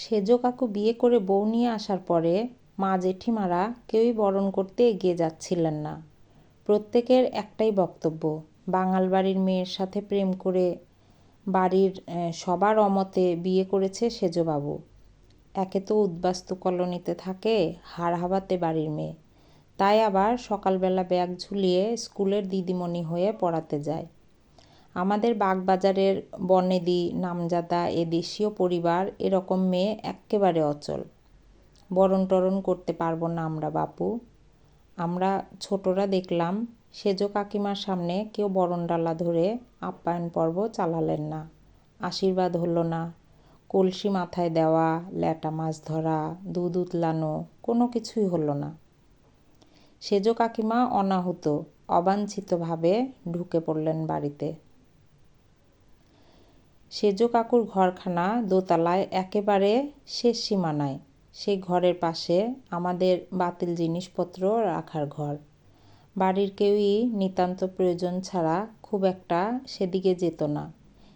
সেজ কাকু বিয়ে করে বউ নিয়ে আসার পরে মা জেঠিমারা কেউই বরণ করতে এগিয়ে যাচ্ছিলেন না। প্রত্যেকের একটাই বক্তব্য, বাঙাল বাড়ির মেয়ের সাথে প্রেম করে বাড়ির সবার অমতে বিয়ে করেছে সেজবাবু। একে তো উদ্বাস্তু কলোনিতে থাকে, হাড় হাবাতে বাড়ির মেয়ে। তাই আবার সকালবেলা ব্যাগ ঝুলিয়ে স্কুলের দিদিমণি হয়ে পড়াতে যায়। আমাদের বাগবাজারের বনেদি, নামজাদা, এ দেশীয় পরিবার, এরকম মেয়ে এক্কেবারে অচল। বরণ টরণ করতে পারব না আমরা, বাপু। আমরা ছোটরা দেখলাম, সেজ কাকিমার সামনে কেউ বরণ ডালা ধরে আপ্যায়ন পর্ব চালালেন না। আশীর্বাদ হলো না। কলসি মাথায় দেওয়া, ল্যাটা মাছ ধরা, দুধ উতলানো, কোনো কিছুই হলো না। সেজ কাকিমা অনাহুত, অবাঞ্ছিতভাবে ঢুকে পড়লেন বাড়িতে। সেজ কাকুর ঘরখানা দোতলায় একেবারে শেষ সীমানায়। সেই ঘরের পাশে আমাদের বাতিল জিনিসপত্র রাখার ঘর। বাড়ির কেউই নিতান্ত প্রয়োজন ছাড়া খুব একটা সেদিকে যেত না।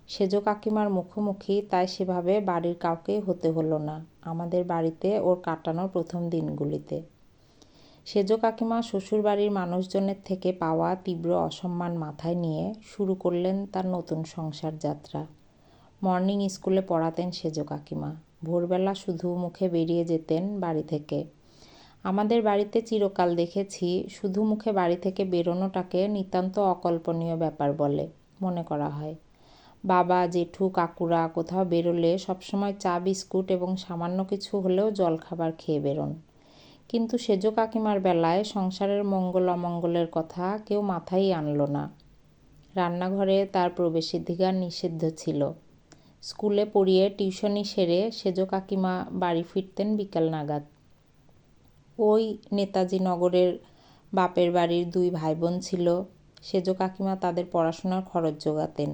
সেজ কাকিমার মুখোমুখি তাই সেভাবে বাড়ির কাউকে হতে হলো না, আমাদের বাড়িতে ওর কাটানোর প্রথম দিনগুলিতে। সেজ কাকিমা শ্বশুর বাড়ির মানুষজনের থেকে পাওয়া তীব্র অসম্মান মাথায় নিয়ে শুরু করলেন তার নতুন সংসার যাত্রা। মর্নিং স্কুলে পড়াতেন সেজ কাকিমা। ভোরবেলা শুধু মুখে বেরিয়ে যেতেন বাড়ি থেকে। আমাদের বাড়িতে চিরকাল দেখেছি, শুধু মুখে বাড়ি থেকে বেরোনোটাকে নিতান্ত অকল্পনীয় ব্যাপার বলে মনে করা হয়। বাবা, জেঠু, কাকুরা কোথাও বেরোলে সবসময় চা, বিস্কুট এবং সামান্য কিছু হলেও জলখাবার খেয়ে বেরোন। কিন্তু সেজ কাকিমার বেলায় সংসারের মঙ্গল অমঙ্গলের কথা কেউ মাথায় আনলো না। রান্নাঘরে তার প্রবেশাধিকার নিষিদ্ধ ছিল। স্কুলে পড়িয়ে টিউশনি সেরে সেজ কাকিমা বাড়ি ফিরতেন বিকেল নাগাদ। ওই নেতাজি নগরের বাপের বাড়ির দুই ভাই বোন ছিল। সেজ কাকিমা তাদের পড়াশোনার খরচ জোগাতেন।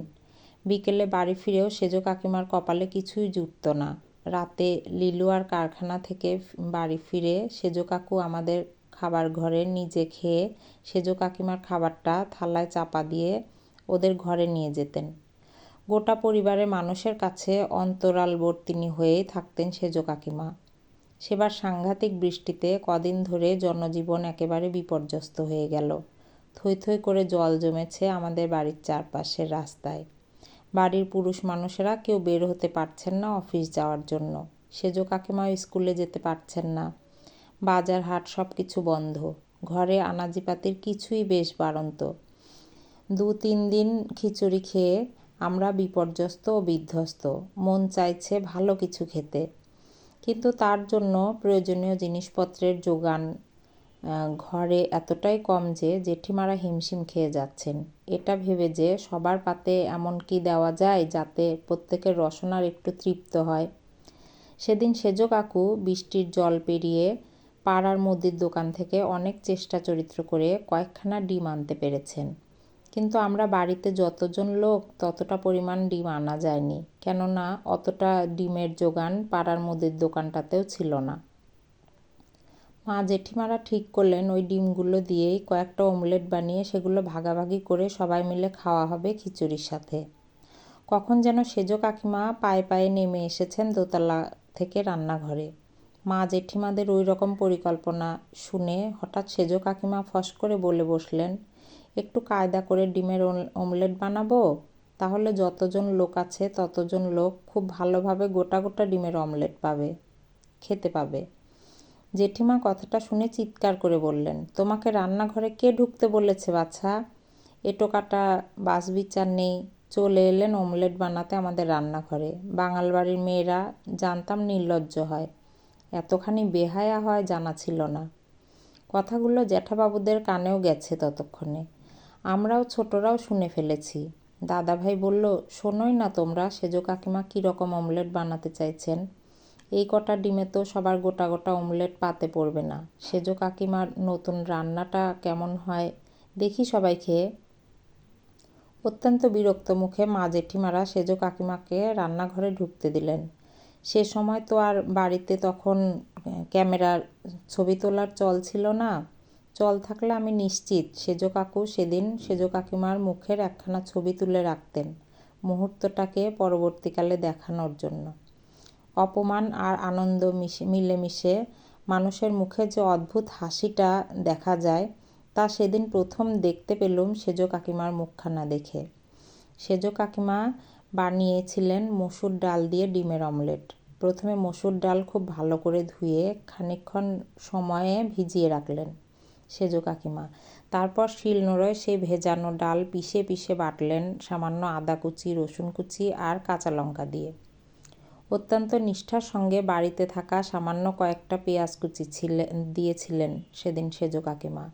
বিকেলে বাড়ি ফিরেও সেজ কাকিমার কপালে কিছুই জুটত না। রাতে লিলুয়ার কারখানা থেকে বাড়ি ফিরে সেজ কাকু আমাদের খাবার ঘরে নিজে খেয়ে সেজ কাকিমার খাবারটা থালায় চাপা দিয়ে ওদের ঘরে নিয়ে যেতেন। গোটা পরিবারের মানুষের কাছে অন্তরালবর্তিনী হয়েই থাকতেন সেজ কাকিমা। সেবার সাংঘাতিক বৃষ্টিতে কদিন ধরে জনজীবন একেবারে বিপর্যস্ত হয়ে গেল। থই থই করে জল জমেছে আমাদের বাড়ির চারপাশের রাস্তায়। বাড়ির পুরুষ মানুষেরা কেউ বের হতে পারছেন না অফিস যাওয়ার জন্য। সেজ কাকিমাও স্কুলে যেতে পারছেন না। বাজার হাট সব কিছু বন্ধ। ঘরে আনাজিপাতির কিছুই বেশ বাড়ন্ত। দু তিন দিন খিচুড়ি খেয়ে আমরা বিপর্যস্ত ও বিধ্বস্ত। মন চাইছে ভালো কিছু খেতে। কিন্তু তার জন্য প্রয়োজনীয় জিনিসপত্রের যোগান ঘরে এতটাই কম যে জেঠিমারা হিমশিম খেয়ে যাচ্ছেন। এটা ভেবে যে সবার পাতে এমন কি দেওয়া যায় যাতে প্রত্যেকের রসনার একটু তৃপ্ত হয়। সেদিন সেজ কাকু বৃষ্টির জল পেরিয়ে পাড়ার মুদির দোকান থেকে অনেক চেষ্টা চরিত্র করে কয়েকখানা ডিম আনতে পেরেছেন। কিন্তু আমরা বাড়িতে যতজন লোক, ততটা পরিমাণ ডিম আনা যায়নি। কেননা, অতটা ডিমের যোগান পাড়ার মুদির দোকানটাতেও ছিল না। মা জেঠিমারা ঠিক করলেন, ওই ডিমগুলো দিয়েই কয়েকটা অমলেট বানিয়ে সেগুলো ভাগাভাগি করে সবাই মিলে খাওয়া হবে খিচুড়ির সাথে। কখন যেন সেজ কাকিমা পায়ে পায়ে নেমে এসেছেন দোতলা থেকে রান্নাঘরে। মা জেঠিমাদের ওই রকম পরিকল্পনা শুনে হঠাৎ সেজ কাকিমা ফস করে বলে বসলেন একটু কায়দা করে ডিমের অমলেট বানাবো। তাহলে যতজন লোক আছে, ততজন লোক খুব ভালোভাবে গোটা গোটা ডিমের অমলেট পাবে, খেতে পাবে। জেঠিমা কথাটা শুনে চিৎকার করে বললেন, তোমাকে রান্নাঘরে কে ঢুকতে বলেছে বাছা? এটো কাটা বাস বিচার নেই। চলে এলেন অমলেট বানাতে আমাদের রান্নাঘরে। বাঙাল বাড়ির মেয়েরা জানতাম নির্লজ্জ হয়। এতখানি বেহায়া হয় জানা ছিল না। কথাগুলো জ্যাঠাবাবুদের কানেও গেছে ততক্ষণে। আমরাও ছোটরাও শুনে ফেলেছি। দাদাভাই বলল, শোনোই না তোমরা, সেজ কাকিমা কীরকম অমলেট বানাতে চাইছেন? এই কটা ডিমে তো সবার গোটা গোটা অমলেট পাতে পড়বে না। সেজ কাকিমার নতুন রান্নাটা কেমন হয়, দেখি সবাই খেয়ে। অত্যন্ত বিরক্ত মুখে মা জেঠিমারা সেজ কাকিমাকে রান্নাঘরে ঢুকতে দিলেন। সে সময় তো আর বাড়িতে তখন ক্যামেরার ছবি তোলার চল ছিল না। চল থাকলে আমি নিশ্চিত, সেজ কাকু সেদিন সেজ কাকিমার মুখের একখানা ছবি তুলে রাখতেন মুহূর্তটাকে পরবর্তীকালে দেখানোর জন্য। অপমান আর আনন্দ মিশে, মিলেমিশে মানুষের মুখে যে অদ্ভুত হাসিটা দেখা যায়, তা সেদিন প্রথম দেখতে পেলুম সেজ কাকিমার মুখখানা দেখে। সেজ কাকিমা বানিয়েছিলেন মসুর ডাল দিয়ে ডিমের অমলেট। প্রথমে মসুর ডাল খুব ভালো করে ধুয়ে খানিকক্ষণ সময়ে ভিজিয়ে রাখলেন। সেজ কাকিমা। তারপর শিলনোড়ায় সেই ভেজানো ডাল পিষে পিষে বাটলেন সামান্য আদা কুচি, রসুন কুচি আর কাঁচা লঙ্কা দিয়ে। অত্যন্ত নিষ্ঠার সঙ্গে বাড়িতে থাকা সামান্য কয়েকটা পেঁয়াজ কুচি ছিলেন দিয়েছিলেন সেদিন সেজো কাকিমা।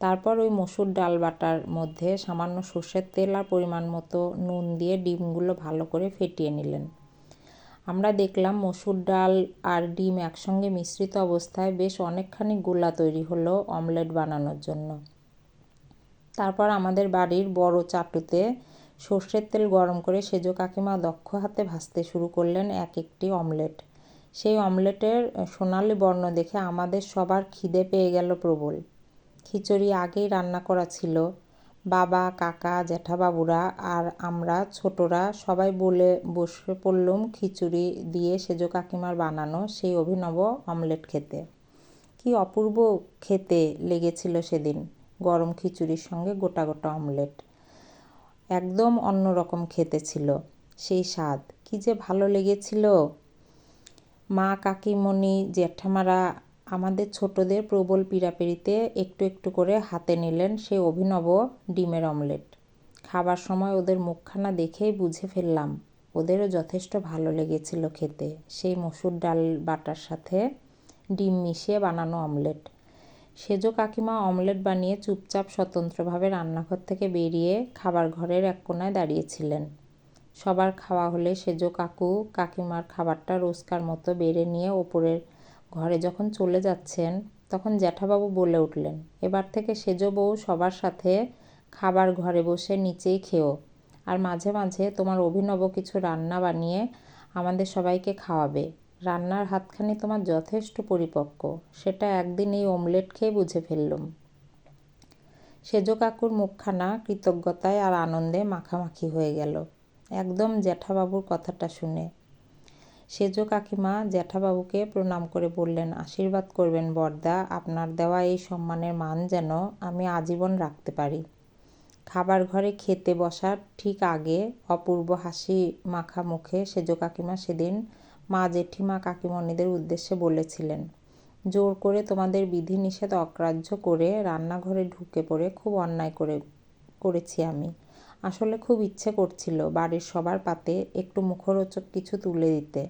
তারপর ওই মসুর ডাল বাটার মধ্যে সামান্য সর্ষের তেল আর পরিমাণ মতো নুন দিয়ে ডিমগুলো ভালো করে ফেটিয়ে নিলেন। আমরা দেখলাম মসুর ডাল আর ডিম একসঙ্গে মিশ্রিত অবস্থায় বেশ অনেকখানি গোলা তৈরি হলো অমলেট বানানোর জন্য। তারপর আমাদের বাড়ির বড় চাটুতে সর্ষের তেল গরম করে সেজ কাকিমা দক্ষ হাতে ভাজতে শুরু করলেন এক একটি অমলেট। সেই অমলেটের সোনালি বর্ণ দেখে আমাদের সবার খিদে পেয়ে গেল প্রবল। খিচুড়ি আগেই রান্না করা ছিল বাবা, কাকা, জ্যাঠাবাবুরা আর আমরা ছোটরা সবাই বলে, বসে পড়লুম খিচুড়ি দিয়ে সেজ কাকিমার বানানো সেই অভিনব অমলেট খেতে। কি অপূর্ব খেতে লেগেছিল সেদিন গরম খিচুড়ির সঙ্গে গোটা গোটা অমলেট। একদম অন্যরকম খেতে ছিল সেই স্বাদ। কি যে ভালো লেগেছিল। মা, কাকিমণি, জ্যাঠামারা আমাদের ছোটদের প্রবল পীড়াপিড়িতে একটু একটু করে হাতে নিলেন সেই অভিনব ডিমের অমলেট। খাবার সময় ওদের মুখখানা দেখেই বুঝে ফেললাম, ওদেরও যথেষ্ট ভালো লেগেছিল খেতে। সেই মসুর ডাল বাটার সাথে ডিম মিশিয়ে বানানো অমলেট। সেজ কাকিমা অমলেট বানিয়ে চুপচাপ স্বতন্ত্রভাবে রান্নাঘর থেকে বেরিয়ে খাবার ঘরের এক কোনায় দাঁড়িয়েছিলেন। সবার খাওয়া হলে সেজ কাকু কাকিমার খাবারটা রোজকার মতো বেড়ে নিয়ে ওপরের ঘরে যখন চলে যাচ্ছেন, তখন জ্যাঠাবাবু বলে উঠলেন, এবার থেকে সেজ বউ সবার সাথে খাবার ঘরে বসে নিচেই খেও আর মাঝে মাঝে তোমার অভিনব কিছু রান্না বানিয়ে আমাদের সবাইকে খাওয়াবে। রান্নার হাতখানি তোমার যথেষ্ট পরিপক্ক। সেটা একদিন এই অমলেট খেয়ে বুঝে ফেললুম। সেজ কাকুর মুখখানা কৃতজ্ঞতায় আর আনন্দে মাখামাখি হয়ে গেল। একদম জ্যাঠাবাবুর কথাটা শুনে সেজ কাকিমা জ্যাঠাবাবুকে প্রণাম করে বললেন, আশীর্বাদ করবেন বরদা, আপনার দেওয়া এই সম্মানের মান যেন আমি আজীবন রাখতে পারি। খাবার ঘরে খেতে বসার ঠিক আগে অপূর্ব হাসি মাখা মুখে সেজ কাকিমা সেদিন মা জেঠিমা কাকিমণিদের উদ্দেশ্যে বলেছিলেন, জোর করে তোমাদের বিধিনিষেধ অগ্রাহ্য করে রান্নাঘরে ঢুকে পড়ে খুব অন্যায় করে, করেছি আমি। আসলে খুব ইচ্ছে করছিল বাড়ির সবার পাতে একটু মুখরোচক কিছু তুলে দিতে।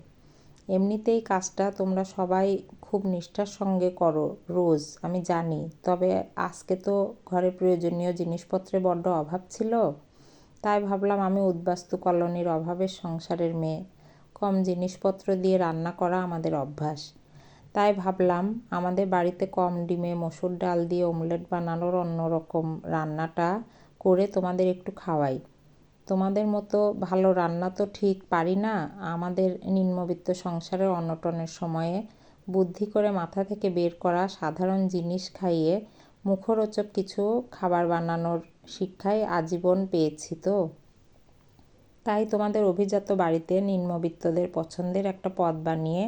এমনিতেই কাজটা তোমরা সবাই খুব নিষ্ঠার সঙ্গে করো রোজ, আমি জানি। তবে আজকে তো ঘরে প্রয়োজনীয় জিনিসপত্রে বড্ড অভাব ছিল, তাই ভাবলাম আমি উদ্বাস্তু কলোনির অভাবের সংসারের মেয়ে, কম জিনিসপত্র দিয়ে রান্না করা আমাদের অভ্যাস। তাই ভাবলাম আমাদের বাড়িতে কম ডিমে মসুর ডাল দিয়ে অমলেট বানানোর অন্যরকম রান্নাটা করে তোমাদের একটু খাওয়াই। তোমাদের মতো ভালো রান্না তো ঠিক পারি না। আমাদের নিম্নবিত্ত সংসারের অনটনের সময়ে বুদ্ধি করে মাথা থেকে বের করা সাধারণ জিনিস খাইয়ে মুখরোচক কিছু খাবার বানানোর শিক্ষায় আজীবন পেয়েছি তো। তাই তোমাদের অভিজাত বাড়িতে নিম্নবিত্তদের পছন্দের একটা পদ বানিয়ে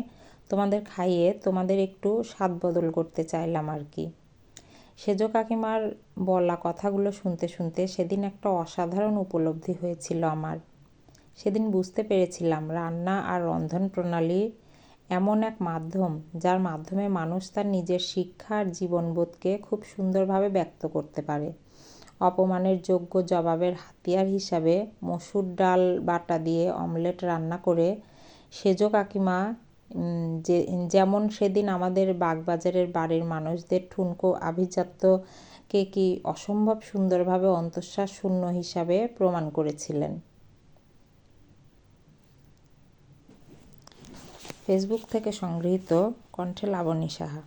তোমাদের খাইয়ে তোমাদের একটু স্বাদ বদল করতে চাইলাম আর কি। সেজ কাকিমার বলা কথাগুলো শুনতে শুনতে সেদিন একটা অসাধারণ উপলব্ধি হয়েছিল আমার। সেদিন বুঝতে পেরেছিলাম রান্না আর রন্ধন প্রণালী এমন এক মাধ্যম, যার মাধ্যমে মানুষ তার নিজের শিক্ষা আর জীবনবোধকে খুব সুন্দরভাবে ব্যক্ত করতে পারে। অপমানের যোগ্য জবাবের হাতিয়ার হিসাবে মসুর ডাল বাটা দিয়ে অমলেট রান্না করে সেজ কাকিমা যে, যেমন সেদিন আমাদের বাগবাজারের বাড়ির মানুষদের ঠুনকো আভিজাত্যকে কি অসম্ভব সুন্দরভাবে অন্তঃশ্বাস শূন্য হিসাবে প্রমাণ করেছিলেন। ফেসবুক থেকে সংগৃহীত কণ্ঠে লাবণী সাহা।